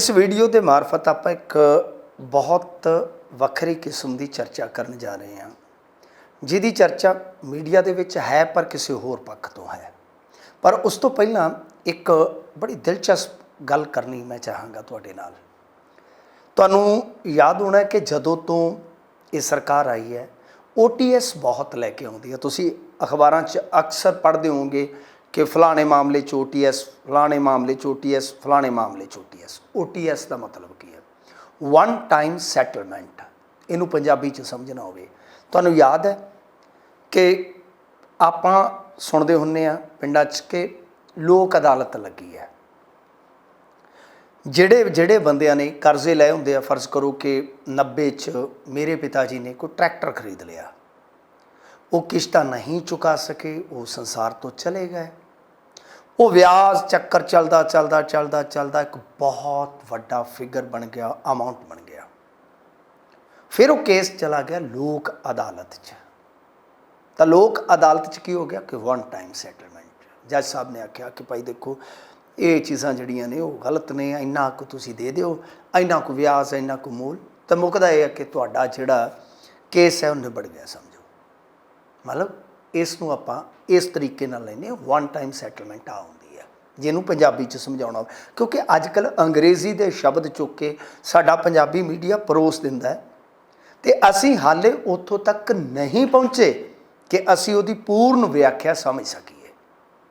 ਇਸ ਵੀਡੀਓ ਦੇ ਮਾਰਫਤ ਆਪਾਂ ਇੱਕ ਬਹੁਤ ਵੱਖਰੀ ਕਿਸਮ ਦੀ ਚਰਚਾ ਕਰਨ ਜਾ ਰਹੇ ਹਾਂ, ਜਿਹਦੀ ਚਰਚਾ ਮੀਡੀਆ ਦੇ ਵਿੱਚ ਹੈ ਪਰ ਕਿਸੇ ਹੋਰ ਪੱਖ ਤੋਂ ਹੈ। ਪਰ ਉਸ ਤੋਂ ਪਹਿਲਾਂ ਇੱਕ ਬੜੀ ਦਿਲਚਸਪ ਗੱਲ ਕਰਨੀ ਮੈਂ ਚਾਹਾਂਗਾ ਤੁਹਾਡੇ ਨਾਲ। ਤੁਹਾਨੂੰ ਯਾਦ ਹੋਣਾ ਕਿ ਜਦੋਂ ਤੋਂ ਇਹ ਸਰਕਾਰ ਆਈ ਹੈ OTS ਬਹੁਤ ਲੈ ਕੇ ਆਉਂਦੀ ਹੈ। ਤੁਸੀਂ ਅਖਬਾਰਾਂ 'ਚ ਅਕਸਰ ਪੜ੍ਹਦੇ ਹੋਵੋਗੇ ਕਿ ਫਲਾਣੇ ਮਾਮਲੇ 'ਚ OTS ਫਲਾਣੇ ਮਾਮਲੇ 'ਚ OTS ਫਲਾਣੇ ਮਾਮਲੇ 'ਚ OTS OTS ਦਾ ਮਤਲਬ ਕੀ ਹੈ? ਵਨ ਟਾਈਮ ਸੈਟਲਮੈਂਟ ਇਹਨੂੰ ਪੰਜਾਬੀ 'ਚ ਸਮਝਣਾ ਹੋਵੇ। ਤੁਹਾਨੂੰ ਯਾਦ ਹੈ ਕਿ ਆਪਾਂ ਸੁਣਦੇ ਹੁੰਨੇ ਆ ਪਿੰਡਾਂ 'ਚ ਕਿ ਲੋਕ ਅਦਾਲਤ ਲੱਗੀ ਹੈ। ਜਿਹੜੇ ਜਿਹੜੇ ਬੰਦਿਆਂ ਨੇ ਕਰਜ਼ੇ ਲਏ ਹੁੰਦੇ ਆ, ਫਰਜ਼ ਕਰੋ ਕਿ 90 ਚ ਮੇਰੇ ਪਿਤਾ ਜੀ ਨੇ ਕੋਈ ਟਰੈਕਟਰ ਖਰੀਦ ਲਿਆ। ਉਹ ਕਿਸ਼ਤਾਂ ਨਹੀਂ ਚੁਕਾ ਸਕੇ, ਉਹ ਸੰਸਾਰ ਤੋਂ ਚਲੇ ਗਏ। ਉਹ ਵਿਆਜ ਚੱਕਰ ਚੱਲਦਾ ਚੱਲਦਾ ਚੱਲਦਾ ਚੱਲਦਾ ਇੱਕ ਬਹੁਤ ਵੱਡਾ ਫਿਗਰ ਬਣ ਗਿਆ ਅਮਾਉਂਟ ਬਣ ਗਿਆ। ਫਿਰ ਉਹ ਕੇਸ ਚਲਾ ਗਿਆ ਲੋਕ ਅਦਾਲਤ 'ਚ। ਤਾਂ ਲੋਕ ਅਦਾਲਤ 'ਚ ਕੀ ਹੋ ਗਿਆ? ਕਿ ਵਨ ਟਾਈਮ ਸੈਟਲਮੈਂਟ ਜੱਜ ਸਾਹਿਬ ਨੇ ਆਖਿਆ ਕਿ ਭਾਈ ਦੇਖੋ, ਇਹ ਚੀਜ਼ਾਂ ਜਿਹੜੀਆਂ ਨੇ ਉਹ ਗਲਤ ਨੇ, ਇੰਨਾ ਕੁ ਤੁਸੀਂ ਦੇ ਦਿਓ, ਇੰਨਾ ਕੁ ਵਿਆਜ, ਇੰਨਾ ਕੁ ਮੂਲ। ਤਾਂ ਮੁੱਕਦਾ ਇਹ ਹੈ ਕਿ ਤੁਹਾਡਾ ਜਿਹੜਾ ਕੇਸ ਹੈ ਉਹ ਨਿਬੜ ਗਿਆ ਸਮਝੋ ਮਤਲਬ ਇਸ ਨੂੰ ਆਪਾਂ ਇਸ ਤਰੀਕੇ ਨਾਲ ਲੈਨੇ ਵਨ ਟਾਈਮ ਸੈਟਲਮੈਂਟ ਆ ਹੁੰਦੀ ਹੈ। ਜਿਹਨੂੰ ਪੰਜਾਬੀ ਚ ਸਮਝਾਉਣਾ ਕਿਉਂਕਿ ਅੱਜ ਕੱਲ ਅੰਗਰੇਜ਼ੀ ਦੇ ਸ਼ਬਦ ਚੁੱਕ ਕੇ ਸਾਡਾ ਪੰਜਾਬੀ ਮੀਡੀਆ ਪਰੋਸ ਦਿੰਦਾ ਹੈ। ਤੇ ਅਸੀਂ ਹਾਲੇ ਉੱਥੋਂ ਤੱਕ ਨਹੀਂ ਪਹੁੰਚੇ ਕਿ ਅਸੀਂ ਉਹਦੀ ਪੂਰਨ ਵਿਆਖਿਆ ਸਮਝ ਸਕੀਏ।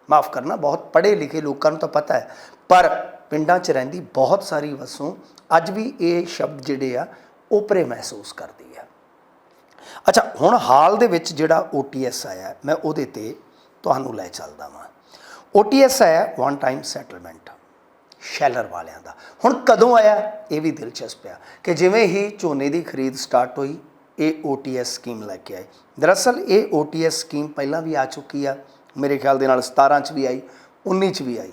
ਮਾਫ ਕਰਨਾ, ਬਹੁਤ ਪੜ੍ਹੇ ਲਿਖੇ ਲੋਕਾਂ ਨੂੰ ਤਾਂ ਪਤਾ ਹੈ। ਪਰ ਪਿੰਡਾਂ 'ਚ ਰਹਿੰਦੀ ਬਹੁਤ ਸਾਰੀ ਵਸੋਂ ਅੱਜ ਵੀ ਇਹ ਸ਼ਬਦ ਜਿਹੜੇ ਆ ਉਪਰੇ ਮਹਿਸੂਸ ਕਰਦੀ ਆ। ਅੱਛਾ, ਹੁਣ ਹਾਲ ਦੇ ਵਿੱਚ ਜਿਹੜਾ OTS ਆਇਆ, ਮੈਂ ਉਹਦੇ ਤੇ ਤੁਹਾਨੂੰ ਲੈ ਚੱਲਦਾ ਵਾਂ। OTS ਆਇਆ ਵਨ ਟਾਈਮ ਸੈਟਲਮੈਂਟ ਸ਼ੈਲਰ ਵਾਲਿਆਂ ਦਾ। ਹੁਣ ਕਦੋਂ ਆਇਆ? ਇਹ ਵੀ ਦਿਲਚਸਪ ਆ ਕਿ ਜਿਵੇਂ ਹੀ ਝੋਨੇ ਦੀ ਖਰੀਦ ਸਟਾਰਟ ਹੋਈ, ਇਹ OTS ਸਕੀਮ ਲੈ ਕੇ ਆਏ। ਦਰਅਸਲ ਇਹ OTS ਸਕੀਮ ਪਹਿਲਾਂ ਵੀ ਆ ਚੁੱਕੀ ਆ, ਮੇਰੇ ਖਿਆਲ ਦੇ ਨਾਲ 17 ਚ ਵੀ ਆਈ 19 ਚ ਵੀ ਆਈ।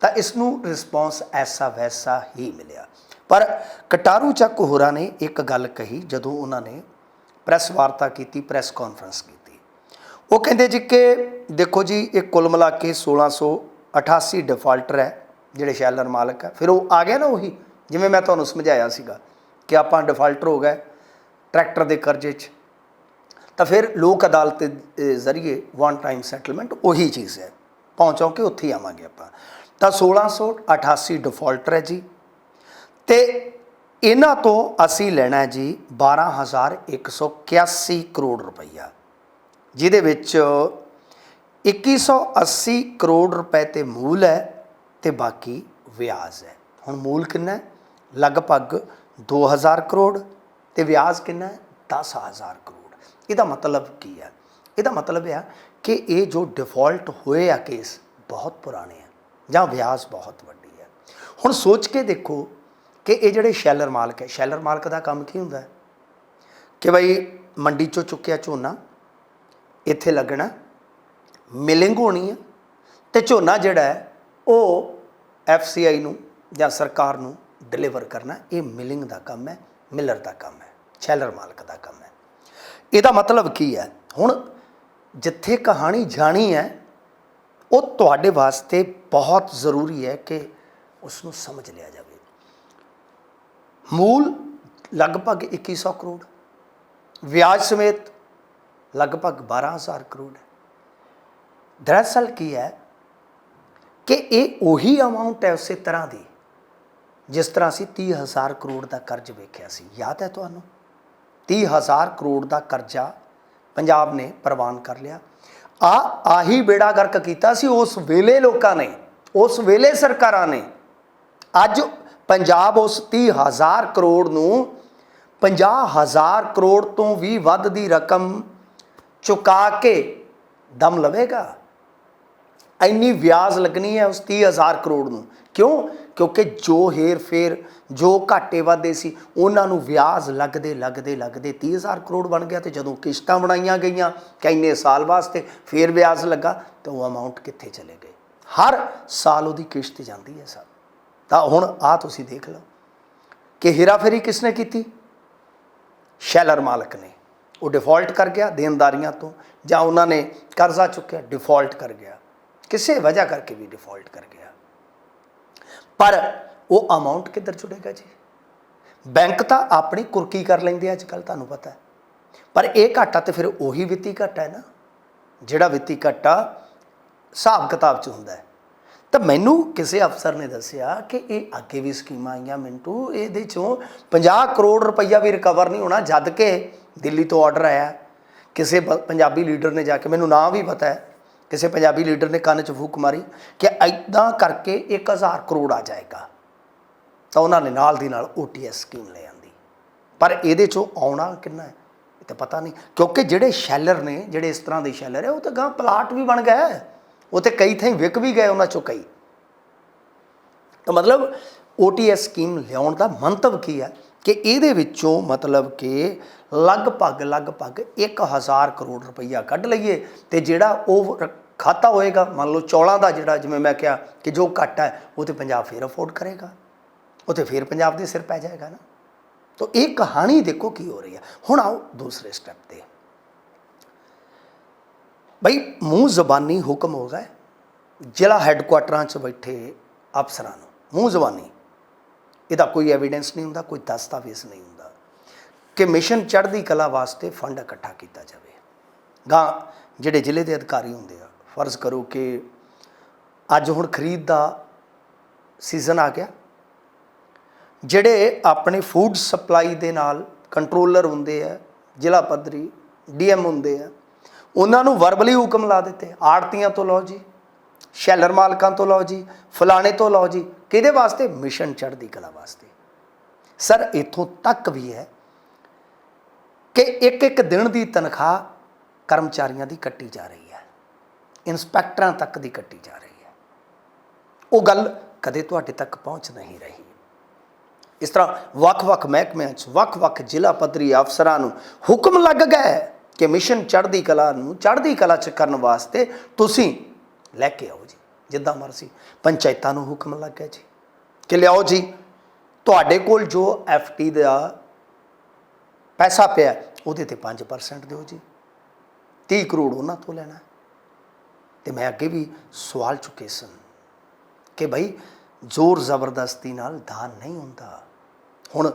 ਤਾਂ ਇਸ ਨੂੰ ਰਿਸਪੌਂਸ ਐਸਾ ਵੈਸਾ ਹੀ ਮਿਲਿਆ। ਪਰ ਕਟਾਰੂ ਚੱਕ ਹੋਰਾਂ ਨੇ ਇੱਕ ਗੱਲ ਕਹੀ ਜਦੋਂ ਉਹਨਾਂ ਨੇ ਪ੍ਰੈਸ ਵਾਰਤਾ ਕੀਤੀ, ਪ੍ਰੈਸ ਕਾਨਫਰੰਸ ਕੀਤੀ। ਉਹ ਕਹਿੰਦੇ ਜੀ ਕਿ ਦੇਖੋ ਜੀ, ਇਹ ਕੁੱਲ ਮਿਲਾ ਕੇ 1688 ਡਿਫਾਲਟਰ ਹੈ, ਜਿਹੜੇ ਸ਼ੈਲਰ ਮਾਲਕ ਹੈ। ਫਿਰ ਉਹ ਆ ਗਿਆ ਨਾ ਉਹੀ, ਜਿਵੇਂ ਮੈਂ ਤੁਹਾਨੂੰ ਸਮਝਾਇਆ ਸੀਗਾ ਕਿ ਆਪਾਂ ਡਿਫਾਲਟਰ ਹੋ ਗਏ ਟਰੈਕਟਰ ਦੇ ਕਰਜ਼ੇ 'ਚ। ਤਾਂ ਫਿਰ ਲੋਕ ਅਦਾਲਤ ਦੇ ਜ਼ਰੀਏ ਵਨ ਟਾਈਮ ਸੈਟਲਮੈਂਟ ਉਹੀ ਚੀਜ਼ ਹੈ। ਪਹੁੰਚੋ ਕਿ ਉੱਥੇ ਹੀ ਆਵਾਂਗੇ ਆਪਾਂ। ਤਾਂ 1688 ਡਿਫਾਲਟਰ ਹੈ ਜੀ। ਤੇ ਇਹਨਾਂ ਤੋਂ ਅਸੀਂ ਲੈਣਾ ਹੈ ਜੀ 12181 ਕਰੋੜ ਰੁਪਈਆ, ਜਿਹਦੇ ਵਿੱਚ 2180 ਕਰੋੜ ਰੁਪਏ ਤੇ ਮੂਲ ਹੈ ਤੇ ਬਾਕੀ ਵਿਆਜ ਹੈ। ਹੁਣ ਮੂਲ ਕਿੰਨਾ ਹੈ? ਲਗਭਗ 2000 ਕਰੋੜ ਤੇ ਵਿਆਜ ਕਿੰਨਾ ਹੈ? 10000 ਕਰੋੜ। ਇਹਦਾ ਮਤਲਬ ਕੀ ਹੈ? ਇਹਦਾ ਮਤਲਬ ਹੈ ਕਿ ਇਹ ਜੋ ਡਿਫਾਲਟ ਹੋਏ ਆ ਕੇਸ ਬਹੁਤ ਪੁਰਾਣੇ ਆ ਜਾਂ ਵਿਆਜ ਬਹੁਤ ਵੱਡੀ ਹੈ ਹੁਣ ਸੋਚ ਕੇ ਦੇਖੋ ਕਿ ਇਹ ਜਿਹੜੇ ਸ਼ੈਲਰ ਮਾਲਕ ਹੈ, ਸ਼ੈਲਰ ਮਾਲਕ ਦਾ ਕੰਮ ਕੀ ਹੁੰਦਾ ਕਿ ਭਾਈ ਮੰਡੀ ਚੋਂ ਚੁੱਕਿਆ ਝੋਨਾ, ਇੱਥੇ ਲੱਗਣਾ, ਮਿਲਿੰਗ ਹੋਣੀ ਹੈ ਤੇ ਝੋਨਾ ਜਿਹੜਾ ਹੈ, ਉਹ ਐਫਸੀਆਈ ਨੂੰ ਜਾਂ ਸਰਕਾਰ ਨੂੰ ਡਿਲੀਵਰ ਕਰਨਾ ਇਹ ਮਿਲਿੰਗ ਦਾ ਕੰਮ ਹੈ, ਮਿਲਰ ਦਾ ਕੰਮ ਹੈ, ਸ਼ੈਲਰ ਮਾਲਕ ਦਾ ਕੰਮ ਹੈ। ਇਹਦਾ ਮਤਲਬ ਕੀ ਹੈ? ਹੁਣ ਜਿੱਥੇ ਕਹਾਣੀ ਜਾਣੀ ਹੈ, ਉਹ ਤੁਹਾਡੇ ਵਾਸਤੇ ਬਹੁਤ ਜ਼ਰੂਰੀ ਹੈ ਕਿ ਉਸ ਨੂੰ ਸਮਝ ਲਿਆ ਜਾਵੇ। ਮੂਲ ਲਗਭਗ 2100 ਕਰੋੜ। ਵਿਆਜ ਸਮੇਤ ਲਗਭਗ 12000 ਕਰੋੜ ਹੈ। ਦਰਅਸਲ ਕੀ ਹੈ ਕਿ ਇਹ ਉਹੀ ਅਮਾਉਂਟ ਹੈ ਉਸੇ ਤਰ੍ਹਾਂ ਦੀ ਜਿਸ ਤਰ੍ਹਾਂ ਅਸੀਂ 30000 ਕਰੋੜ ਦਾ ਕਰਜ਼ ਵੇਖਿਆ ਸੀ। ਯਾਦ ਹੈ ਤੁਹਾਨੂੰ? 30000 ਕਰੋੜ ਦਾ ਕਰਜ਼ਾ ਪੰਜਾਬ ਨੇ ਪ੍ਰਵਾਨ ਕਰ ਲਿਆ। ਆ, ਆਹੀ ਬੇੜਾ ਗਰਕ ਕੀਤਾ ਸੀ ਉਸ ਵੇਲੇ ਲੋਕਾਂ ਨੇ, ਉਸ ਵੇਲੇ ਸਰਕਾਰਾਂ ਨੇ। ਅੱਜ ਪੰਜਾਬ ਉਸ 30000 ਕਰੋੜ ਨੂੰ 50000 ਕਰੋੜ ਤੋਂ ਵੀ ਵੱਧ ਦੀ ਰਕਮ ਚੁਕਾ ਕੇ ਦਮ ਲਵੇਗਾ। ਇੰਨੀ ਵਿਆਜ ਲੱਗਣੀ ਹੈ ਉਸ 30000 ਕਰੋੜ ਨੂੰ। ਕਿਉਂ? ਕਿਉਂਕਿ ਜੋ ਹੇਰ ਫੇਰ ਜੋ ਘਾਟੇ ਵਾਧੇ ਸੀ, ਉਹਨਾਂ ਨੂੰ ਵਿਆਜ ਲੱਗਦੇ ਲੱਗਦੇ ਲੱਗਦੇ 30000 ਕਰੋੜ ਬਣ ਗਿਆ ਤੇ ਜਦੋਂ ਕਿਸ਼ਤਾਂ ਬਣਾਈਆਂ ਗਈਆਂ ਕਿੰਨੇ ਸਾਲ ਵਾਸਤੇ ਫੇਰ ਵਿਆਜ ਲੱਗਾ ਤਾਂ ਉਹ ਅਮਾਉਂਟ ਕਿੱਥੇ ਚਲੇ ਗਏ? ਹਰ ਸਾਲ ਉਹਦੀ ਕਿਸ਼ਤ ਜਾਂਦੀ ਹੈ ਸਰ। ਤਾਂ ਹੁਣ ਆ ਤੁਸੀਂ ਦੇਖ ਲਓ ਕਿ ਹੇਰਾਫੇਰੀ ਕਿਸਨੇ ਕੀਤੀ? ਸ਼ੈਲਰ ਮਾਲਕ ਨੇ। ਉਹ ਡਿਫਾਲਟ ਕਰ ਗਿਆ ਦੇਣਦਾਰੀਆਂ ਤੋਂ ਜਾਂ ਉਹਨਾਂ ਨੇ ਕਰਜ਼ਾ ਚੁੱਕਿਆ ਡਿਫਾਲਟ ਕਰ ਗਿਆ। ਕਿਸੇ ਵਜ੍ਹਾ ਕਰਕੇ ਵੀ ਡਿਫਾਲਟ ਕਰ ਗਿਆ। ਪਰ ਉਹ ਅਮਾਉਂਟ ਕਿੱਧਰ ਜੁੜੇਗਾ ਜੀ? ਬੈਂਕ ਤਾਂ ਆਪਣੀ ਕੁਰਕੀ ਕਰ ਲੈਂਦੇ ਅੱਜ ਕੱਲ ਤੁਹਾਨੂੰ ਪਤਾ ਪਰ ਇਹ ਘਾਟਾ ਤੇ ਫਿਰ ਉਹੀ ਵਿੱਤੀ ਘਾਟਾ ਹੈ ਨਾ, ਜਿਹੜਾ ਵਿੱਤੀ ਘਾਟਾ ਹਿਸਾਬ ਕਿਤਾਬ ਚ ਹੁੰਦਾ ਹੈ। ਤਾਂ ਮੈਨੂੰ ਕਿਸੇ ਅਫਸਰ ਨੇ ਦੱਸਿਆ ਕਿ ਇਹ ਅੱਗੇ ਵੀ ਸਕੀਮਾਂ ਆਈਆਂ ਮਿੰਟੂ, ਇਹਦੇ ਚੋਂ 50 ਕਰੋੜ ਰੁਪਈਆ ਵੀ ਰਿਕਵਰ ਨਹੀਂ ਹੋਣਾ, ਜਦ ਕਿ ਦਿੱਲੀ ਤੋਂ ਆਰਡਰ ਆਇਆ। ਕਿਸੇ ਬ- ਪੰਜਾਬੀ ਲੀਡਰ ਨੇ ਜਾ ਕੇ, ਮੈਨੂੰ ਨਾਂ ਵੀ ਪਤਾ ਹੈ, ਕਿਸੇ ਪੰਜਾਬੀ ਲੀਡਰ ਨੇ ਕੰਨ 'ਚ ਫੂਕ ਮਾਰੀ ਕਿ ਐਦਾਂ ਕਰਕੇ 1000 ਕਰੋੜ ਆ ਜਾਏਗਾ। ਤਾਂ ਉਹਨਾਂ ਨੇ ਨਾਲ ਦੀ ਨਾਲ OTS ਸਕੀਮ ਲੈ ਆਂਦੀ। ਪਰ ਇਹਦੇ ਚੋਂ ਆਉਣਾ ਕਿੰਨਾ ਹੈ, ਇਹ ਤਾਂ ਪਤਾ ਨਹੀਂ, ਕਿਉਂਕਿ ਜਿਹੜੇ ਸ਼ੈਲਰ ਨੇ, ਜਿਹੜੇ ਇਸ ਤਰ੍ਹਾਂ ਦੇ ਸ਼ੈਲਰ ਹੈ, ਉਹ ਤਾਂ ਗਾਂ ਪਲਾਟ ਵੀ ਬਣ ਗਏ ਉਹ ਤੇ ਕਈ ਥਾਈਂ ਵਿਕ ਵੀ ਗਏ ਉਹਨਾਂ ਚੋਂ ਕਈ। ਤਾਂ ਮਤਲਬ OTS ਸਕੀਮ ਲਿਆਉਣ ਦਾ ਮੰਤਵ ਕੀ ਹੈ? ਕਿ ਇਹਦੇ ਵਿੱਚੋਂ ਮਤਲਬ ਕਿ ਲਗਭਗ ਲਗਭਗ 1000 ਕਰੋੜ ਰੁਪਈਆ ਕੱਢ ਲਈਏ ਤੇ ਜਿਹੜਾ ਉਹ ਖਾਤਾ ਹੋਏਗਾ, ਮੰਨ ਲਓ ਚੌਲਾਂ ਦਾ ਜਿਹੜਾ ਜਿਵੇਂ ਮੈਂ ਕਿਹਾ ਕਿ ਜੋ ਘੱਟ ਹੈ, ਉਹ ਤੇ ਪੰਜਾਬ ਫੇਰ ਅਫੋਰਡ ਕਰੇਗਾ। ਉਹ ਤੇ ਫੇਰ ਪੰਜਾਬ ਦੇ ਸਿਰ ਪੈ ਜਾਏਗਾ ਨਾ। ਤਾਂ ਇਹ ਕਹਾਣੀ ਦੇਖੋ ਕੀ ਹੋ ਰਹੀ ਹੈ। ਹੁਣ ਆਓ ਦੂਸਰੇ ਸਟੈਪ ਤੇ। ਬਈ ਮੂੰਹ ਜ਼ਬਾਨੀ ਹੁਕਮ ਹੋ ਗਿਆ ਜ਼ਿਲ੍ਹਾ ਹੈੱਡਕੁਆਟਰਾਂ 'ਚ ਬੈਠੇ ਅਫਸਰਾਂ ਨੂੰ, ਮੂੰਹ ਜ਼ਬਾਨੀ। ਇਹਦਾ ਕੋਈ ਐਵੀਡੈਂਸ ਨਹੀਂ ਹੁੰਦਾ, ਕੋਈ ਦਸਤਾਵੇਜ਼ ਨਹੀਂ ਹੁੰਦਾ। ਕਿ ਮਿਸ਼ਨ ਚੜ੍ਹਦੀ ਕਲਾ ਵਾਸਤੇ ਫੰਡ ਇਕੱਠਾ ਕੀਤਾ ਜਾਵੇ। ਗਾਂ ਜਿਹੜੇ ਜ਼ਿਲ੍ਹੇ ਦੇ ਅਧਿਕਾਰੀ ਹੁੰਦੇ ਆ, ਫਰਜ਼ ਕਰੋ ਕਿ ਅੱਜ ਹੁਣ ਖਰੀਦ ਦਾ ਸੀਜ਼ਨ ਆ ਗਿਆ। ਜਿਹੜੇ ਆਪਣੇ ਫੂਡ ਸਪਲਾਈ ਦੇ ਨਾਲ ਕੰਟਰੋਲਰ ਹੁੰਦੇ ਆ, ਜ਼ਿਲ੍ਹਾ ਪੱਧਰੀ ਡੀਐਮ ਹੁੰਦੇ ਆ ਉਹਨਾਂ ਨੂੰ ਵਰਬਲੀ ਹੁਕਮ ਲਾ ਦਿੱਤੇ। ਆੜਤੀਆਂ ਤੋਂ ਲਓ ਜੀ, ਸ਼ੈਲਰ ਮਾਲਕਾਂ ਤੋਂ ਲਓ ਜੀ, ਫਲਾਣੇ ਤੋਂ ਲਓ ਜੀ, ਕਿਹਦੇ ਵਾਸਤੇ? ਮਿਸ਼ਨ ਚੜ੍ਹਦੀ ਕਲਾ ਵਾਸਤੇ। ਸਰ, ਇਥੋਂ ਤੱਕ ਵੀ ਹੈ ਕਿ ਇੱਕ ਇੱਕ ਦਿਨ ਦੀ ਤਨਖਾਹ ਕਰਮਚਾਰੀਆਂ ਦੀ ਕੱਟੀ ਜਾ ਰਹੀ ਹੈ। ਇਨਸਪੈਕਟਰਾਂ ਤੱਕ ਦੀ ਕੱਟੀ ਜਾ ਰਹੀ ਹੈ। ਉਹ ਗੱਲ ਕਦੇ ਤੁਹਾਡੇ ਤੱਕ ਪਹੁੰਚ ਨਹੀਂ ਰਹੀ। ਇਸ ਤਰ੍ਹਾਂ ਵੱਖ-ਵੱਖ ਮਹਿਕਮਿਆਂ 'ਚ, ਵੱਖ-ਵੱਖ ਜ਼ਿਲ੍ਹਾ ਪੱਧਰੀ ਅਫਸਰਾਂ ਨੂੰ ਹੁਕਮ ਲੱਗ ਗਏ ਕਿ ਮਿਸ਼ਨ ਚੜ੍ਹਦੀ ਕਲਾ ਨੂੰ, ਚੜ੍ਹਦੀ ਕਲਾ 'ਚ ਕਰਨ ਵਾਸਤੇ ਤੁਸੀਂ ਲੈ ਕੇ ਆਓ ਜੀ, ਜਿੱਦਾਂ ਮਰਜ਼ੀ। ਪੰਚਾਇਤਾਂ ਨੂੰ ਹੁਕਮ ਲੱਗ ਗਿਆ ਜੀ ਕਿ ਲਿਆਓ ਜੀ, ਤੁਹਾਡੇ ਕੋਲ ਜੋ ਐਫਟੀ ਦਾ ਪੈਸਾ ਪਿਆ ਉਹਦੇ ਤੇ 5% ਦਿਓ ਜੀ। 30 ਕਰੋੜ ਉਹਨਾਂ ਤੋਂ ਲੈਣਾ ਤੇ ਮੈਂ ਅੱਗੇ ਵੀ ਸਵਾਲ ਚੁੱਕੇ ਸਨ ਕਿ ਭਾਈ ਜ਼ੋਰ ਜ਼ਬਰਦਸਤੀ ਨਾਲ ਦਾਨ ਨਹੀਂ ਹੁੰਦਾ। ਹੁਣ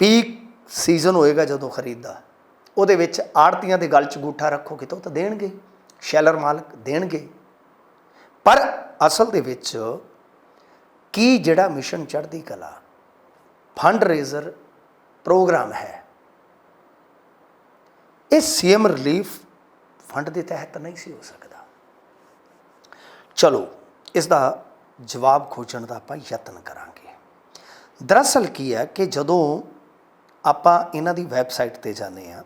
ਪੀਕ ਸੀਜ਼ਨ ਹੋਏਗਾ ਜਦੋਂ ਖਰੀਦਦਾ। ਉਹਦੇ ਵਿੱਚ ਆੜਤੀਆਂ ਦੇ ਗਲ 'ਚ ਗੂਠਾ ਰੱਖੋ ਤਾਂ ਉਹ ਤਾਂ ਦੇਣਗੇ, ਸ਼ੈਲਰ ਮਾਲਕ ਦੇਣਗੇ। ਪਰ ਅਸਲ ਦੇ ਵਿੱਚ ਕੀ ਜਿਹੜਾ ਮਿਸ਼ਨ ਚੜ੍ਹਦੀ ਕਲਾ ਫੰਡ ਰੇਜ਼ਰ ਪ੍ਰੋਗਰਾਮ ਹੈ, ਇਹ ਸੀਐਮ ਰਿਲੀਫ ਫੰਡ ਦੇ ਤਹਿਤ ਨਹੀਂ ਸੀ ਹੋ ਸਕਦਾ। ਚਲੋ, ਇਸ ਦਾ ਜਵਾਬ ਖੋਜਣ ਦਾ ਆਪਾਂ ਯਤਨ ਕਰਾਂਗੇ। ਦਰਅਸਲ ਕੀ ਹੈ ਕਿ ਜਦੋਂ ਆਪਾਂ ਇਹਨਾਂ ਦੀ ਵੈਬਸਾਈਟ ਤੇ ਜਾਂਦੇ ਆ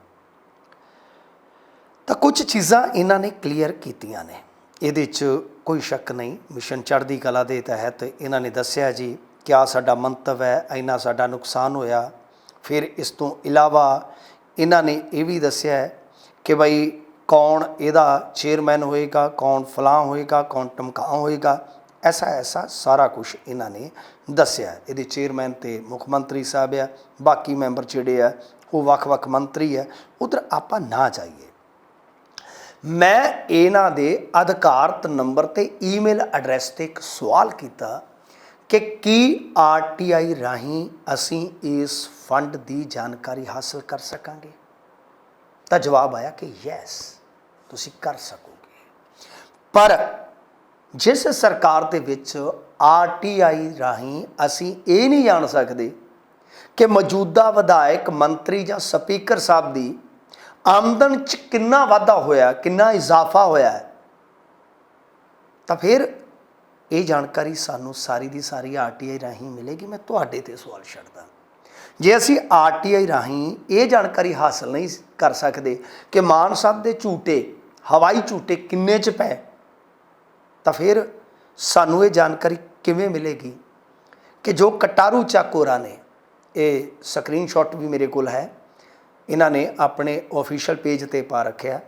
ਤਾਂ ਕੁਝ ਚੀਜ਼ਾਂ ਇਹਨਾਂ ਨੇ ਕਲੀਅਰ ਕੀਤੀਆਂ ਨੇ। ਇਹਦੇ 'ਚ ਕੋਈ ਸ਼ੱਕ ਨਹੀਂ, ਮਿਸ਼ਨ ਚੜ੍ਹਦੀ ਕਲਾ ਦੇ ਤਹਿਤ ਇਹਨਾਂ ਨੇ ਦੱਸਿਆ ਜੀ, ਕਿਆ ਸਾਡਾ ਮੰਤਵ ਹੈ, ਇੰਨਾ ਸਾਡਾ ਨੁਕਸਾਨ ਹੋਇਆ। ਫਿਰ ਇਸ ਤੋਂ ਇਲਾਵਾ ਇਹਨਾਂ ਨੇ ਇਹ ਵੀ ਦੱਸਿਆ ਕਿ ਭਾਈ ਕੌਣ ਇਹਦਾ ਚੇਅਰਮੈਨ ਹੋਏਗਾ, ਕੌਣ ਫਲਾਂ ਹੋਏਗਾ, ਕੌਣ ਟਮਕਾ ਹੋਏਗਾ, ਐਸਾ ਐਸਾ ਸਾਰਾ ਕੁਝ ਇਹਨਾਂ ਨੇ ਦੱਸਿਆ ਇਹਦੇ ਚੇਅਰਮੈਨ ਤੇ ਮੁੱਖ ਮੰਤਰੀ ਸਾਹਿਬ ਆ, ਬਾਕੀ ਮੈਂਬਰ ਜਿਹੜੇ ਆ, ਉਹ ਵੱਖ-ਵੱਖ ਮੰਤਰੀ ਆ। ਉਧਰ ਆਪਾਂ ਨਾ ਜਾਈਏ। ਮੈਂ ਇਹਨਾਂ ਦੇ ਅਧਿਕਾਰਤ ਨੰਬਰ ਤੇ ਈਮੇਲ ਐਡਰੈਸ ਤੇ ਇੱਕ ਸਵਾਲ ਕੀਤਾ ਕਿ ਕੀ ਆਰਟੀਆਈ ਰਾਹੀਂ ਅਸੀਂ ਇਸ ਫੰਡ ਦੀ ਜਾਣਕਾਰੀ ਹਾਸਲ ਕਰ ਸਕਾਂਗੇ? ਤਾਂ ਜਵਾਬ ਆਇਆ ਕਿ ਯੈਸ, ਤੁਸੀਂ ਕਰ ਸਕੋਗੇ। ਪਰ ਜਿਸ ਸਰਕਾਰ ਦੇ ਵਿੱਚ ਆਰਟੀਆਈ ਰਾਹੀਂ ਅਸੀਂ ਇਹ ਨਹੀਂ ਜਾਣ ਸਕਦੇ ਕਿ ਮੌਜੂਦਾ ਵਿਧਾਇਕ ਮੰਤਰੀ ਜਾਂ ਸਪੀਕਰ ਸਾਹਿਬ ਦੀ ਆਮਦਨ ਚ ਕਿੰਨਾ ਵਾਧਾ ਹੋਇਆ, ਕਿੰਨਾ ਇਜ਼ਾਫਾ ਹੋਇਆ ਤਾਂ ਫਿਰ ਇਹ ਜਾਣਕਾਰੀ ਸਾਨੂੰ ਸਾਰੀ ਦੀ ਸਾਰੀ ਆਰਟੀਆਈ ਰਾਹੀਂ ਮਿਲੇਗੀ। ਮੈਂ ਤੁਹਾਡੇ ਤੇ ਸਵਾਲ ਛੱਡਦਾ। ਜੇ ਅਸੀਂ ਆਰਟੀਆਈ ਰਾਹੀਂ ਇਹ ਜਾਣਕਾਰੀ ਹਾਸਲ ਨਹੀਂ ਕਰ ਸਕਦੇ ਕਿ ਮਾਨ ਸਾਹਿਬ ਦੇ ਝੂਟੇ, ਹਵਾਈ ਝੂਟੇ ਕਿੰਨੇ ਚ ਪਏ, ਤਾਂ ਫਿਰ ਸਾਨੂੰ ਇਹ ਜਾਣਕਾਰੀ ਕਿਵੇਂ ਮਿਲੇਗੀ ਕਿ ਜੋ ਕਟਾਰੂ ਚਾਕੋਰਾ ਨੇ, ਇਹ ਸਕਰੀਨਸ਼ਾਟ ਵੀ ਮੇਰੇ ਕੋਲ ਹੈ ਇਹਨਾਂ ਨੇ ਆਪਣੇ ਅਫੀਸ਼ੀਅਲ ਪੇਜ ਤੇ ਪਾ ਰੱਖਿਆ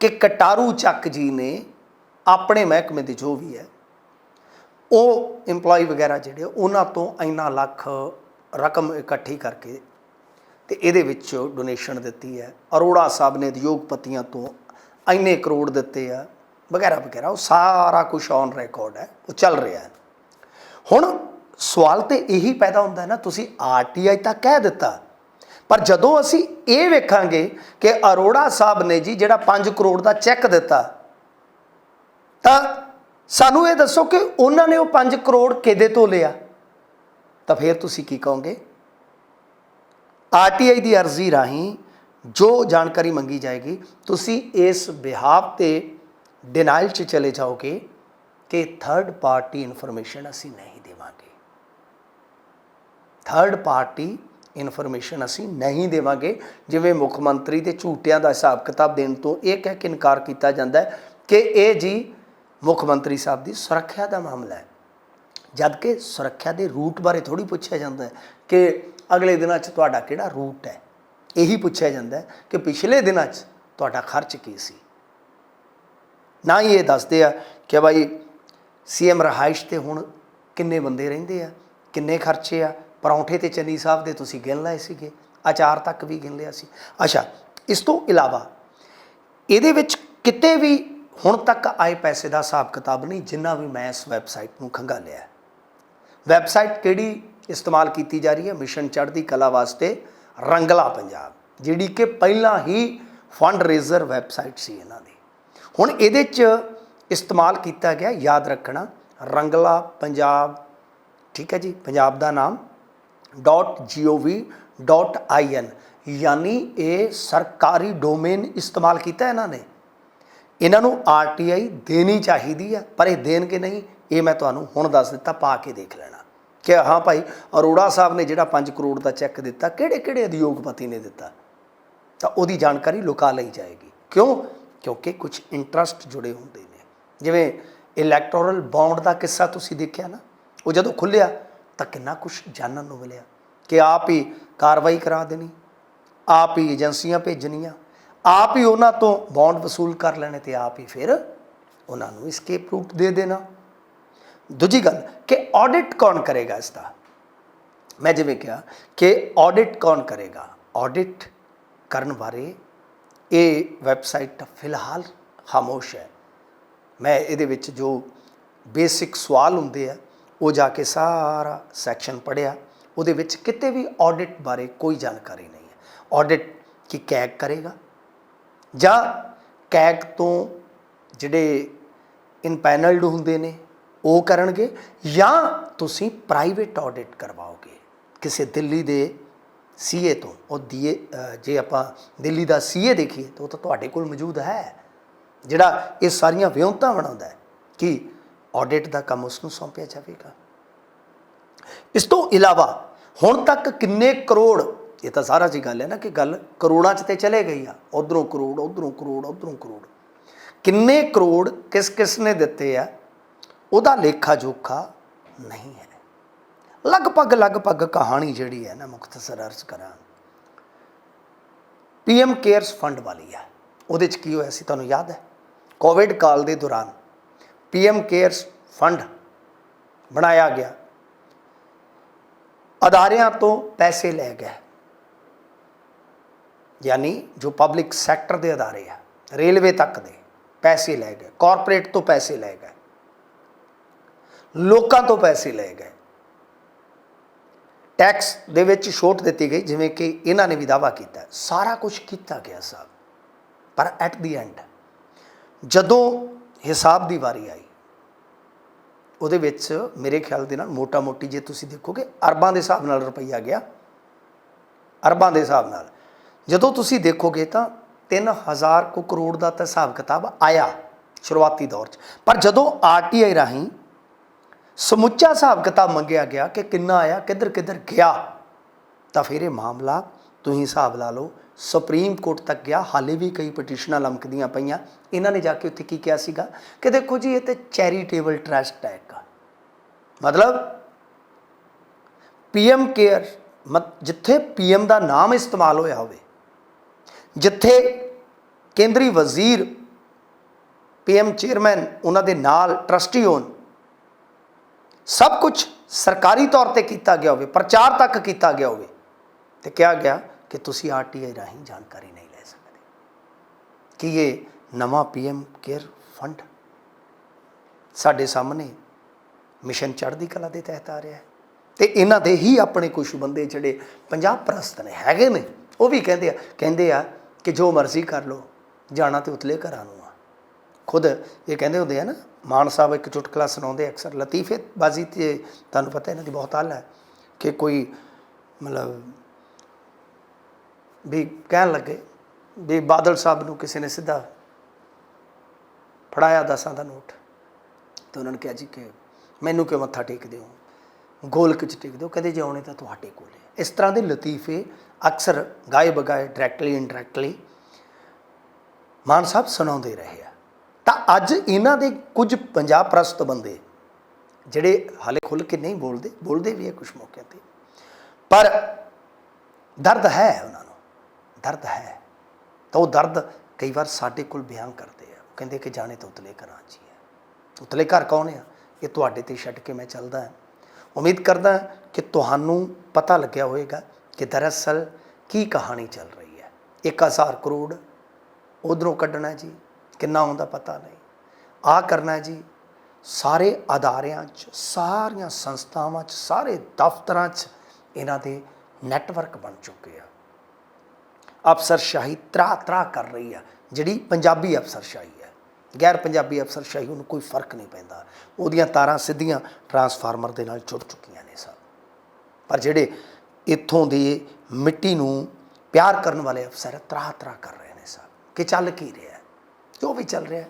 ਕਿ ਕਟਾਰੂ ਚੱਕ ਜੀ ਨੇ ਆਪਣੇ ਮਹਿਕਮੇ ਦੇ ਜੋ ਵੀ ਹੈ, ਉਹ EMPLOYE ਵਗੈਰਾ ਜਿਹੜੇ ਉਹਨਾਂ ਤੋਂ ਇੰਨਾ ਲੱਖ ਰਕਮ ਇਕੱਠੀ ਕਰਕੇ ਤੇ ਇਹਦੇ ਵਿੱਚ ਡੋਨੇਸ਼ਨ ਦਿੱਤੀ ਹੈ। ਅਰੋੜਾ ਸਾਹਿਬ ਨੇ ਉਦਯੋਗਪਤੀਆਂ ਤੋਂ ਇੰਨੇ ਕਰੋੜ ਦਿੱਤੇ ਆ, ਵਗੈਰਾ ਵਗੈਰਾ, ਉਹ ਸਾਰਾ ਕੁਝ ਔਨ ਰਿਕਾਰਡ ਹੈ, ਉਹ ਚੱਲ ਰਿਹਾ ਹੈ। ਹੁਣ ਸਵਾਲ ਤੇ ਇਹੀ ਪੈਦਾ ਹੁੰਦਾ ਹੈ ਨਾ, ਤੁਸੀਂ ਆਰਟੀਆਈ ਤਾਂ ਕਹਿ ਦਿੱਤਾ ਪਰ ਜਦੋਂ ਅਸੀਂ ਇਹ ਵੇਖਾਂਗੇ ਕਿ ਅਰੋੜਾ ਸਾਹਿਬ ਨੇ ਜੀ ਜਿਹੜਾ 5 ਕਰੋੜ ਦਾ ਚੈੱਕ ਦਿੱਤਾ, ਤਾਂ ਸਾਨੂੰ ਇਹ ਦੱਸੋ ਕਿ ਉਹਨਾਂ ਨੇ ਉਹ 5 ਕਰੋੜ ਕਿਹਦੇ ਤੋਂ ਲਿਆ? ਤਾਂ ਫਿਰ ਤੁਸੀਂ ਕੀ ਕਹੋਗੇ? ਆਰਟੀਆਈ ਦੀ ਅਰਜ਼ੀ ਰਾਹੀਂ ਜੋ ਜਾਣਕਾਰੀ ਮੰਗੀ ਜਾਏਗੀ, ਤੁਸੀਂ ਇਸ ਬਿਹਾਵ ਤੇ ਡਿਨਾਈਲ 'ਚ ਚਲੇ ਜਾਓਗੇ ਕਿ ਥਰਡ ਪਾਰਟੀ ਇਨਫੋਰਮੇਸ਼ਨ ਅਸੀਂ ਨਹੀਂ ਦੇਵਾਂਗੇ। ਥਰਡ ਪਾਰਟੀ ਇਨਫੋਰਮੇਸ਼ਨ ਅਸੀਂ ਨਹੀਂ ਦੇਵਾਂਗੇ। ਜਿਵੇਂ ਮੁੱਖ ਮੰਤਰੀ ਦੇ ਝੂਟਿਆਂ ਦਾ ਹਿਸਾਬ ਕਿਤਾਬ ਦੇਣ ਤੋਂ ਇਹ ਕਹਿ ਕੇ ਇਨਕਾਰ ਕੀਤਾ ਜਾਂਦਾ ਹੈ ਕਿ ਇਹ ਜੀ ਮੁੱਖ ਮੰਤਰੀ ਸਾਹਿਬ ਦੀ ਸੁਰੱਖਿਆ ਦਾ ਮਾਮਲਾ ਹੈ। ਜਦ ਕਿ ਸੁਰੱਖਿਆ ਦੇ ਰੂਟ ਬਾਰੇ ਥੋੜੀ ਪੁੱਛਿਆ ਜਾਂਦਾ ਹੈ ਕਿ ਅਗਲੇ ਦਿਨਾਂ 'ਚ ਤੁਹਾਡਾ ਕਿਹੜਾ ਰੂਟ ਹੈ? ਇਹੀ ਪੁੱਛਿਆ ਜਾਂਦਾ ਹੈ ਕਿ ਪਿਛਲੇ ਦਿਨਾਂ 'ਚ ਤੁਹਾਡਾ ਖਰਚ ਕੀ ਸੀ? ਨਾ ਹੀ ਇਹ ਦੱਸਦੇ ਆ ਕਿ ਭਾਈ ਸੀਐਮ ਰਹਾਇਸ਼ ਤੇ ਹੁਣ ਕਿੰਨੇ ਬੰਦੇ ਰਹਿੰਦੇ ਆ, ਕਿੰਨੇ ਖਰਚੇ ਆ ਪਰੌਂਠੇ ਤੇ ਚੰਨੀ ਸਾਹਿਬ ਦੇ ਤੁਸੀਂ ਗਿਣ ਲਏ ਸੀਗੇ ਅਚਾਰ ਤੱਕ ਵੀ ਗਿਣ ਲਿਆ ਸੀ। ਅੱਛਾ, ਇਸ ਤੋਂ ਇਲਾਵਾ ਇਹਦੇ ਵਿੱਚ ਕਿਤੇ ਵੀ ਹੁਣ ਤੱਕ ਆਏ ਪੈਸੇ ਦਾ ਹਿਸਾਬ ਕਿਤਾਬ ਨਹੀਂ, ਜਿੰਨਾ ਵੀ ਮੈਂ ਇਸ ਵੈਬਸਾਈਟ ਨੂੰ ਖੰਗਾਲਿਆ ਹੈ। ਵੈਬਸਾਈਟ ਕਿਹੜੀ ਇਸਤੇਮਾਲ ਕੀਤੀ ਜਾ ਰਹੀ ਹੈ? ਮਿਸ਼ਨ ਚੜ੍ਹਦੀ ਕਲਾ ਵਾਸਤੇ ਰੰਗਲਾ ਪੰਜਾਬ, ਜਿਹੜੀ ਕਿ ਪਹਿਲਾਂ ਹੀ ਫੰਡ ਰੇਜ਼ਰ ਵੈਬਸਾਈਟ ਸੀ ਇਹਨਾਂ ਦੀ। ਹੁਣ ਇਹਦੇ 'ਚ ਇਸਤੇਮਾਲ ਕੀਤਾ ਗਿਆ, ਯਾਦ ਰੱਖਣਾ, ਰੰਗਲਾ ਪੰਜਾਬ, ਠੀਕ ਹੈ ਜੀ, ਪੰਜਾਬ ਦਾ ਨਾਮ। .gov.in ਯਾਨੀ ਇਹ ਸਰਕਾਰੀ ਡੋਮੇਨ ਇਸਤੇਮਾਲ ਕੀਤਾ ਇਹਨਾਂ ਨੇ। ਇਹਨਾਂ ਨੂੰ ਆਰਟੀਆਈ ਦੇਣੀ ਚਾਹੀਦੀ ਆ, ਪਰ ਇਹ ਦੇਣਗੇ ਨਹੀਂ, ਇਹ ਮੈਂ ਤੁਹਾਨੂੰ ਹੁਣ ਦੱਸ ਦਿੱਤਾ, ਪਾ ਕੇ ਦੇਖ ਲੈਣਾ। ਕਿ ਹਾਂ ਭਾਈ, ਅਰੋੜਾ ਸਾਹਿਬ ਨੇ ਜਿਹੜਾ 5 ਕਰੋੜ ਦਾ ਚੈੱਕ ਦਿੱਤਾ ਕਿਹੜੇ ਕਿਹੜੇ ਉਦਯੋਗਪਤੀ ਨੇ ਦਿੱਤਾ? ਤਾਂ ਉਹਦੀ ਜਾਣਕਾਰੀ ਲੁਕਾ ਲਈ ਜਾਏਗੀ। ਕਿਉਂ? ਕਿਉਂਕਿ ਕੁਝ ਇੰਟਰਸਟ ਜੁੜੇ ਹੁੰਦੇ ਨੇ। ਜਿਵੇਂ ਇਲੈਕਟੋਰਲ ਬੌਂਡ ਦਾ ਕਿੱਸਾ ਤੁਸੀਂ ਦੇਖਿਆ ਨਾ, ਉਹ ਜਦੋਂ ਖੁੱਲਿਆ ਤਾਂ ਕਿੰਨਾ ਕੁਝ ਜਾਣਨ ਨੂੰ ਮਿਲਿਆ ਕਿ ਆਪ ਹੀ ਕਾਰਵਾਈ ਕਰਾ ਦੇਣੀ, ਆਪ ਹੀ ਏਜੰਸੀਆਂ ਭੇਜਣੀਆਂ, ਆਪ ਹੀ ਉਹਨਾਂ ਤੋਂ ਬੌਂਡ ਵਸੂਲ ਕਰ ਲੈਣੇ ਤੇ ਆਪ ਹੀ ਫਿਰ ਉਹਨਾਂ ਨੂੰ escape ਰੂਟ ਦੇ ਦੇਣਾ। ਦੂਜੀ ਗੱਲ ਕਿ ਆਡਿਟ ਕੌਣ ਕਰੇਗਾ ਇਸ ਦਾ ਮੈਂ ਜਿਵੇਂ ਕਿਹਾ ਕਿ ਆਡਿਟ ਕੌਣ ਕਰੇਗਾ? ਆਡਿਟ ਕਰਨ ਬਾਰੇ ਇਹ ਵੈਬਸਾਈਟ ਫਿਲਹਾਲ ਖਾਮੋਸ਼ ਹੈ। ਮੈਂ ਇਹਦੇ ਵਿੱਚ ਜੋ ਬੇਸਿਕ ਸਵਾਲ ਹੁੰਦੇ ਆ ਉਹ ਜਾ ਕੇ ਸਾਰਾ ਸੈਕਸ਼ਨ ਪੜਿਆ ਉਹਦੇ ਵਿੱਚ ਕਿਤੇ ਵੀ ਆਡਿਟ ਬਾਰੇ ਕੋਈ ਜਾਣਕਾਰੀ ਨਹੀਂ ਹੈ। ਆਡਿਟ ਕੀ ਕੈਗ ਕਰੇਗਾ? ਜਾਂ ਕੈਗ ਤੋਂ ਜਿਹੜੇ ਇਨਪੈਨਲਡ ਹੁੰਦੇ ਨੇ ਉਹ ਕਰਨਗੇ ਜਾਂ ਤੁਸੀਂ ਪ੍ਰਾਈਵੇਟ ਆਡਿਟ ਕਰਵਾਓਗੇ। ਕਿਸੇ ਦਿੱਲੀ ਦੇ ਸੀਏ ਤੋਂ। ਉਹ ਦੀਏ ਅ, ਜੇ ਆਪਾਂ ਦਿੱਲੀ ਦਾ ਸੀਏ ਦੇਖੀਏ ਤਾਂ ਉਹ ਤਾਂ ਤੁਹਾਡੇ ਕੋਲ ਮੌਜੂਦ ਹੈ। ਜਿਹੜਾ ਇਹ ਸਾਰੀਆਂ ਵਿਉਂਤਾਂ ਬਣਾਉਂਦਾ ਹੈ ਕਿ ਆਡਿਟ ਦਾ ਕੰਮ ਉਸ ਨੂੰ ਸੌਂਪਿਆ ਜਾਵੇਗਾ। ਇਸ ਤੋਂ ਇਲਾਵਾ ਹੁਣ ਤੱਕ ਕਿੰਨੇ ਕਰੋੜ, ਇਹ ਤਾਂ ਸਾਰਾ ਜੀ ਗੱਲ ਹੈ ਨਾ ਕਿ ਗੱਲ ਕਰੋੜਾਂ 'ਚ ਤੇ ਚਲੇ ਗਈ ਆ। ਉਧਰੋਂ ਕਰੋੜ ਉਧਰੋਂ ਕਰੋੜ ਉਧਰੋਂ ਕਰੋੜ। ਕਿੰਨੇ ਕਰੋੜ ਕਿਸ ਕਿਸ ਨੇ ਦਿੱਤੇ ਆ, ਉਹਦਾ ਲੇਖਾ ਜੋਖਾ ਨਹੀਂ ਹੈ। ਲਗਭਗ ਲਗਭਗ ਕਹਾਣੀ ਜਿਹੜੀ ਹੈ ਨਾ ਮੁਖਤਸਰ ਅਰਜ਼ ਕਰਾਂ। ਪੀਐਮ ਕੇਅਰਸ ਫੰਡ ਵਾਲੀ ਆ। ਉਹਦੇ 'ਚ ਕੀ ਹੋਇਆ ਸੀ? ਤੁਹਾਨੂੰ ਯਾਦ ਹੈ? ਕੋਵਿਡ ਕਾਲ ਦੇ ਦੌਰਾਨ ਪੀਐਮ ਕੇਅਰਸ ਫੰਡ ਬਣਾਇਆ ਗਿਆ ਅਦਾਰਿਆਂ ਤੋਂ ਪੈਸੇ ਲੈ ਗਏ ਯਾਨੀ ਜੋ ਪਬਲਿਕ ਸੈਕਟਰ ਦੇ ਅਦਾਰੇ ਆ ਰੇਲਵੇ ਤੱਕ ਦੇ ਪੈਸੇ ਲੈ ਗਏ ਕਾਰਪੋਰੇਟ ਤੋਂ ਪੈਸੇ ਲੈ ਗਏ ਲੋਕਾਂ ਤੋਂ ਪੈਸੇ ਲੈ ਗਏ ਟੈਕਸ ਦੇ ਵਿੱਚ ਛੋਟ ਦਿੱਤੀ ਗਈ ਜਿਵੇਂ ਕਿ ਇਹਨਾਂ ਨੇ ਵੀ ਦਾਵਾ ਕੀਤਾ ਸਾਰਾ ਕੁਝ ਕੀਤਾ ਗਿਆ ਸਾਹਿਬ ਪਰ ਐਟ ਦੀ ਐਂਡ ਜਦੋਂ ਹਿਸਾਬ ਦੀ ਵਾਰੀ ਆਈ। ਉਹਦੇ ਵਿੱਚ ਮੇਰੇ ਖਿਆਲ ਦੇ ਨਾਲ ਮੋਟਾ ਮੋਟੀ ਜੇ ਤੁਸੀਂ ਦੇਖੋਗੇ, ਅਰਬਾਂ ਦੇ ਹਿਸਾਬ ਨਾਲ ਰੁਪਈਆ ਗਿਆ। ਅਰਬਾਂ ਦੇ ਹਿਸਾਬ ਨਾਲ। ਜਦੋਂ ਤੁਸੀਂ ਦੇਖੋਗੇ ਤਾਂ 3000 ਕੁ ਕਰੋੜ ਦਾ ਤਾਂ ਹਿਸਾਬ ਕਿਤਾਬ ਆਇਆ ਸ਼ੁਰੂਆਤੀ ਦੌਰ 'ਚ। ਪਰ ਜਦੋਂ ਆਰਟੀਆਈ ਰਾਹੀਂ ਸਮੁੱਚਾ ਹਿਸਾਬ ਕਿਤਾਬ ਮੰਗਿਆ ਗਿਆ ਕਿ ਕਿੰਨਾ ਆਇਆ ਕਿੱਧਰ ਕਿੱਧਰ ਗਿਆ, ਤਾਂ ਫਿਰ ਇਹ ਮਾਮਲਾ ਤੁਸੀਂ ਹਿਸਾਬ ਲਾ ਲਓ ਸੁਪਰੀਮ ਕੋਰਟ ਤੱਕ ਗਿਆ, ਹਾਲੇ ਵੀ ਕਈ ਪਟੀਸ਼ਨਾਂ ਲਮਕਦੀਆਂ ਪਈਆਂ। ਇਹਨਾਂ ਨੇ ਜਾ ਕੇ ਉੱਥੇ ਕੀ ਕਿਹਾ ਸੀਗਾ? ਕਿ ਦੇਖੋ ਜੀ, ਇਹ ਤੇ ਚੈਰੀਟੇਬਲ ਟਰਸਟ ਹੈ ਇੱਕ। ਮਤਲਬ ਪੀਐਮ ਕੇਅਰ ਜਿੱਥੇ ਪੀਐਮ ਦਾ ਨਾਮ ਇਸਤੇਮਾਲ ਹੋਇਆ ਹੋਵੇ, ਜਿੱਥੇ ਕੇਂਦਰੀ ਵਜ਼ੀਰ ਪੀਐਮ ਚੇਅਰਮੈਨ ਉਹਨਾਂ ਦੇ ਨਾਲ ਟਰਸਟੀ ਹੋਣ, ਸਭ ਕੁਝ ਸਰਕਾਰੀ ਤੌਰ ਤੇ ਕੀਤਾ ਗਿਆ ਹੋਵੇ, ਪ੍ਰਚਾਰ ਤੱਕ ਕੀਤਾ ਗਿਆ ਹੋਵੇ। ਤੇ ਕਿਹਾ ਗਿਆ ਕਿ ਤੁਸੀਂ ਆਰਟੀਆਈ ਰਾਹੀਂ ਜਾਣਕਾਰੀ ਨਹੀਂ ਲੈ ਸਕਦੇ। ਕਿ ਇਹ ਨਵਾਂ ਪੀਐਮ ਕੇਅਰ ਫੰਡ ਸਾਡੇ ਸਾਹਮਣੇ ਮਿਸ਼ਨ ਚੜ੍ਹਦੀ ਕਲਾ ਦੇ ਤਹਿਤ ਆ ਰਿਹਾ ਹੈ? ਤੇ ਇਹਨਾਂ ਦੇ ਹੀ ਆਪਣੇ ਕੁਝ ਬੰਦੇ ਜਿਹੜੇ ਪੰਜਾਬ ਪ੍ਰਸਤ ਨੇ, ਹੈਗੇ ਨੇ, ਉਹ ਵੀ ਕਹਿੰਦੇ ਆ ਕਹਿੰਦੇ ਆ ਕਿ ਜੋ ਮਰਜ਼ੀ ਕਰ ਲੋ ਜਾਣਾ ਤੇ ਉਤਲੇ ਘਰਾਂ ਨੂੰ ਆ। ਖੁਦ ਇਹ ਕਹਿੰਦੇ ਹੁੰਦੇ ਆ ਨਾ, ਮਾਨ ਸਾਹਿਬ ਇੱਕ ਚੁਟਕਲਾ ਸੁਣਾਉਂਦੇ ਅਕਸਰ ਲਤੀਫੇ ਬਾਜ਼ੀ ਤੇ ਤੁਹਾਨੂੰ ਪਤਾ ਇਹਨਾਂ ਦੀ ਬਹੁਤ ਹਾਲ ਹੈ ਕਿ ਕੋਈ ਮਤਲਬ ਵੀ ਕਹਿਣ ਲੱਗੇ ਵੀ ਬਾਦਲ ਸਾਹਿਬ ਨੂੰ ਕਿਸੇ ਨੇ ਸਿੱਧਾ ਫੜਾਇਆ ਦਸਾਂ ਦਾ ਨੋਟ। ਤੇ ਉਹਨਾਂ ਨੇ ਕਿਹਾ ਜੀ ਕਿ ਮੈਨੂੰ ਕਿਉਂ ਮੱਥਾ ਟੇਕਦੇ ਹੋ? ਗੋਲਕ ਚ ਟੇਕਦੇ ਹੋ ਕਹਿੰਦੇ ਜੇ ਆਉਣੇ ਤਾਂ ਤੁਹਾਡੇ ਕੋਲ। ਇਸ ਤਰ੍ਹਾਂ ਦੇ ਲਤੀਫੇ ਅਕਸਰ ਗਾਏ ਬਗਾਏ ਡਾਇਰੈਕਟਲੀ ਇਨਡਾਇਰੈਕਟਲੀ ਮਾਨ ਸਾਹਿਬ ਸੁਣਾਉਂਦੇ ਰਹੇ ਆ। ਤਾਂ ਅੱਜ ਇਹਨਾਂ ਦੇ ਕੁਝ ਪੰਜਾਬ ਪ੍ਰਸਤ ਬੰਦੇ ਜਿਹੜੇ ਹਾਲੇ ਖੁੱਲ ਕੇ ਨਹੀਂ ਬੋਲਦੇ ਬੋਲਦੇ ਵੀ ਹੈ ਕੁਝ ਮੌਕਿਆਂ ਤੇ। ਪਰ ਦਰਦ ਹੈ ਉਹਨਾਂ ਨੂੰ। ਦਰਦ ਹੈ, ਤਾਂ ਉਹ ਦਰਦ ਕਈ ਵਾਰ ਸਾਡੇ ਕੋਲ ਬਿਆਨ ਕਰਦੇ ਆ। ਉਹ ਕਹਿੰਦੇ ਕਿ ਜਾਣੇ ਤਾਂ ਉਤਲੇ ਘਰਾਂ 'ਚ ਹੀ ਹੈ ਉਤਲੇ ਘਰ ਕੌਣ ਆ? ਇਹ ਤੁਹਾਡੇ ਤੇ ਛੱਡ ਕੇ ਮੈਂ ਚੱਲਦਾ ਹਾਂ। ਉਮੀਦ ਕਰਦਾ ਕਿ ਤੁਹਾਨੂੰ ਪਤਾ ਲੱਗਿਆ ਹੋਵੇਗਾ ਕਿ ਦਰਅਸਲ ਕੀ ਕਹਾਣੀ ਚੱਲ ਰਹੀ ਹੈ। 1000 ਕਰੋੜ ਉਧਰੋਂ ਕੱਢਣਾ ਜੀ, ਕਿੰਨਾ ਆਉਂਦਾ ਪਤਾ ਨਹੀਂ। ਆ ਕਰਨਾ ਜੀ, ਸਾਰੇ ਅਦਾਰਿਆਂ 'ਚ, ਸਾਰੀਆਂ ਸੰਸਥਾਵਾਂ 'ਚ, ਸਾਰੇ ਦਫ਼ਤਰਾਂ 'ਚ ਇਹਨਾਂ ਦੇ ਨੈਟਵਰਕ ਬਣ ਚੁੱਕੇ ਆ। ਅਫਸਰਸ਼ਾਹੀ ਤਰਾ ਤਰਾ ਕਰ ਰਹੀ ਆ, ਜਿਹੜੀ ਪੰਜਾਬੀ ਅਫਸਰਸ਼ਾਹੀ ਹੈ। ਗੈਰ ਪੰਜਾਬੀ ਅਫਸਰਸ਼ਾਹੀ ਉਹਨੂੰ ਕੋਈ ਫ਼ਰਕ ਨਹੀਂ ਪੈਂਦਾ। ਉਹਦੀਆਂ ਤਾਰਾਂ ਸਿੱਧੀਆਂ ਟਰਾਂਸਫਾਰਮਰ ਦੇ ਨਾਲ ਜੁੜ ਚੁੱਕੀਆਂ ਨੇ ਸਭ ਪਰ ਜਿਹੜੇ ਇੱਥੋਂ ਦੇ ਮਿੱਟੀ ਨੂੰ ਪਿਆਰ ਕਰਨ ਵਾਲੇ ਅਫਸਰ ਤਰਾ ਤਰਾ ਕਰ ਰਹੇ ਨੇ ਸਭ ਕਿ ਚੱਲ ਕੀ ਰਿਹਾ? ਹੈ ਜੋ ਵੀ ਚੱਲ ਰਿਹਾ,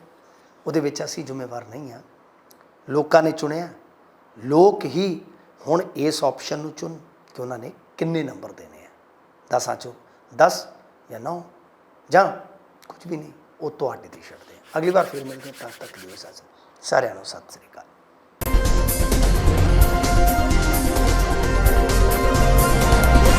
ਉਹਦੇ ਵਿੱਚ ਅਸੀਂ ਜ਼ਿੰਮੇਵਾਰ ਨਹੀਂ ਹਾਂ ਲੋਕਾਂ ਨੇ ਚੁਣਿਆ। ਲੋਕ ਹੀ ਹੁਣ ਇਸ ਆਪਸ਼ਨ ਨੂੰ ਚੁਣ ਕਿ ਉਹਨਾਂ ਨੇ ਕਿੰਨੇ ਨੰਬਰ ਦੇਣੇ ਆ। 10 ਚੋਂ 10 ਜਾਂ 9 ਜਾਂ ਕੁਝ ਵੀ ਨਹੀਂ, ਉਹ ਤੁਹਾਡੇ ਤੇ ਛੱਡਦੇ ਆ। ਅਗਲੀ ਵਾਰ ਫਿਰ ਮਿਲਦੇ ਹਾਂ, ਤਦ ਤੱਕ ਦਿਓ ਸਾਰਿਆਂ ਨੂੰ ਸਤਿ ਸ੍ਰੀ ਅਕਾਲ।